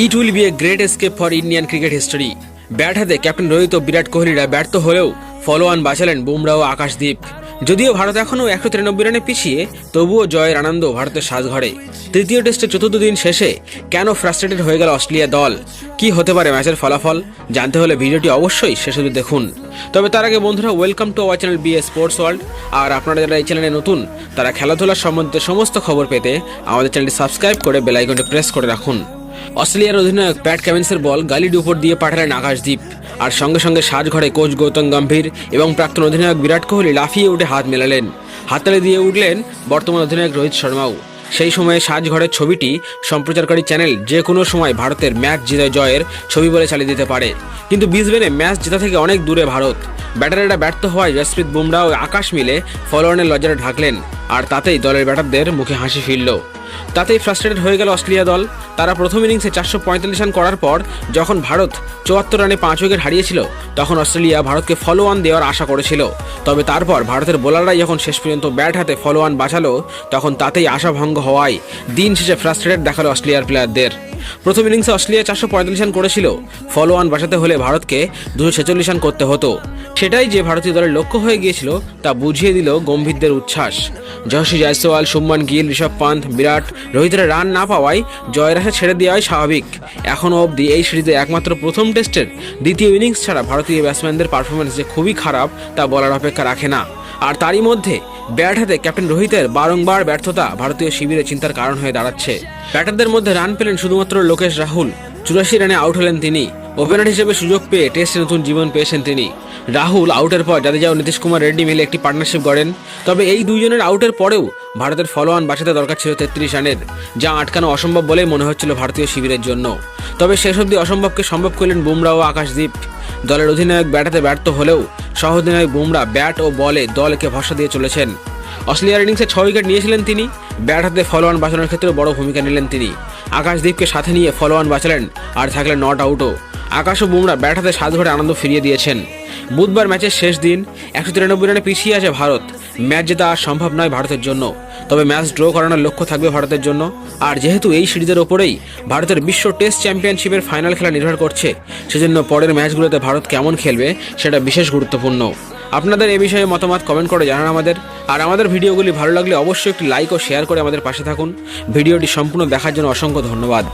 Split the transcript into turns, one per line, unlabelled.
It will be a great escape for Indian cricket history bat হাতে captain Rohit ও বিরাট কোহলিরা ব্যর্থ হলেও ফলো অন বাঁচালেন বুমরা ও আকাশদীপ। যদিও ভারত এখনও একশো তিরানব্বই রানে পিছিয়ে, তবুও জয়ের আনন্দ ভারতের সাজঘরে তৃতীয় টেস্টের চতুর্থ দিন শেষে কেন ফ্রাস্ট্রেটেড হয়ে গেল অস্ট্রেলিয়া দল? কি হতে পারে ম্যাচের ফলাফল? জানতে হলে ভিডিওটি অবশ্যই শেষ অবধি দেখুন। তবে তার আগে বন্ধুরা welcome to our channel B A sports world আর আপনারা যারা এই চ্যানেলে নতুন, তারা খেলাধুলার সম্বন্ধে সমস্ত খবর পেতে আমাদের চ্যানেলটি সাবস্ক্রাইব করে বেল আইকনটি প্রেস করে রাখুন। অস্ট্রেলিয়ার অধিনায়ক প্যাট ক্যামিন্সের বল গালির উপর দিয়ে পাঠালেন আকাশদ্বীপ আর সঙ্গে সঙ্গে সাজঘরে কোচ গৌতম গম্ভীর এবং প্রাক্তন অধিনায়ক বিরাট কোহলি লাফিয়ে উঠে হাত মেলালেন। হাততালি দিয়ে উঠলেন বর্তমান অধিনায়ক রোহিত শর্মাও। সেই সময়ে সাজঘরের ছবিটি সম্প্রচারকারী চ্যানেল যে কোনো সময় ভারতের ম্যাচ জিতে জয়ের ছবি বলে চালিয়ে দিতে পারে। কিন্তু বিসবেনে ম্যাচ জেতা থেকে অনেক দূরে ভারত। ব্যাটারেরা ব্যর্থ হওয়ায় জসপ্রীত বুমরা ও আকাশ মিলে ফলোয়ানের লজ্জাটা ঢাকলেন। আর তাতেই দলের ব্যাটারদের মুখে হাসি ফিরল। তাতেই ফ্রাস্ট্রেটেড হয়ে গেল অস্ট্রেলিয়া দল। তারা প্রথম ইনিংসে চারশো পঁয়তাল্লিশ রান করার পর যখন ভারত চুয়াত্তর রানে পাঁচ উইকেট হারিয়েছিল, তখন অস্ট্রেলিয়া ভারতকে ফলো অন দেওয়ার আশা করেছিল। তবে তারপর ভারতের বোলাররাই যখন শেষ পর্যন্ত ব্যাট হাতে ফলো অন বাঁচালো, তখন তাতেই আশাভঙ্গ হওয়ায় দিন শেষে ফ্রাস্ট্রেটেড দেখাল অস্ট্রেলিয়ার প্লেয়ারদের প্রথম ইনিংসে অস্ট্রেলিয়া চারশো পঁয়তাল্লিশ রান করেছিল। ফলো অন বাঁচাতে হলে ভারতকে দুশো ছেচল্লিশ রান করতে হতো। সেটাই যে ভারতীয় দলের লক্ষ্য হয়ে গিয়েছিল, তা বুঝিয়ে দিল গম্ভীরদের উচ্ছ্বাস। যশস্বী জয়সওয়াল শুভমান গিল, ঋষভ পান্ত বিরাট, রোহিতের রান না পাওয়ায় জয়ের আশা ছেড়ে দেওয়াই স্বাভাবিক। এখনও অবধি এই সিরিজে একমাত্র প্রথম টেস্টের দ্বিতীয় ইনিংস ছাড়া ভারতীয় ব্যাটসম্যানদের পারফরমেন্স যে খুবই খারাপ, তা বলার অপেক্ষা রাখে না। আর তারই মধ্যে ব্যাট হাতে ক্যাপ্টেন রোহিতের বারংবার ব্যর্থতা ভারতীয় শিবিরে চিন্তার কারণ হয়ে দাঁড়াচ্ছে। ব্যাটারদের মধ্যে রান পেলেন শুধুমাত্র লোকেশ রাহুল, চুরাশি রানে আউট হলেন তিনি। ওপেনার হিসেবে সুযোগ পেয়ে টেস্টে নতুন জীবন পেয়েছেন তিনি। রাহুল আউটের পর জাদেজা ও নীতিশ কুমার, রেড্ডি মিলে একটি পার্টনারশিপ গড়েন। তবে এই দুইজনের আউটের পরেও ভারতের ফলো অন বাঁচাতে দরকার ছিল তেত্রিশ রানের, যা আটকানো অসম্ভব বলেই মনে হচ্ছিল ভারতীয় শিবিরের জন্য। তবে শেষ অবধি অসম্ভবকে সম্ভব করলেন বুমরা ও আকাশদীপ। দলের অধিনায়ক ব্যাটাতে ব্যর্থ হলেও সহ অধিনায়ক বুমরা ব্যাট ও বলে দলকে ভরসা দিয়ে চলেছেন। অস্ট্রেলিয়ার ইনিংসে ছয় উইকেট নিয়েছিলেন তিনি। ব্যাট হাতে ফলো অন বাঁচানোর ক্ষেত্রে বড় ভূমিকা নিলেন তিনি। আকাশদীপকে সাথে নিয়ে ফলো অন বাঁচালেন আর থাকলেন নট আউটও। আকাশ ও বুমরা ব্যাট হাতে সাত ঘরে আনন্দ ফিরিয়ে দিয়েছেন। বুধবার ম্যাচের শেষ দিন একশো তিরানব্বই রানে পিছিয়ে আছে ভারত। ম্যাচ জেতা আর সম্ভব নয় ভারতের জন্য। তবে ম্যাচ ড্র করানোর লক্ষ্য থাকবে ভারতের জন্য। আর যেহেতু এই সিরিজের ওপরেই ভারতের বিশ্ব টেস্ট চ্যাম্পিয়নশিপের ফাইনাল খেলা নির্ভর করছে, সেজন্য পরের ম্যাচগুলোতে ভারত কেমন খেলবে সেটা বিশেষ গুরুত্বপূর্ণ। আপনাদের এ বিষয়ে মতামত কমেন্ট করে জানান আমাদের। আর আমাদের ভিডিওগুলি ভালো লাগলে অবশ্যই একটি লাইক ও শেয়ার করে আমাদের পাশে থাকুন। ভিডিওটি সম্পূর্ণ দেখার জন্য অসংখ্য ধন্যবাদ।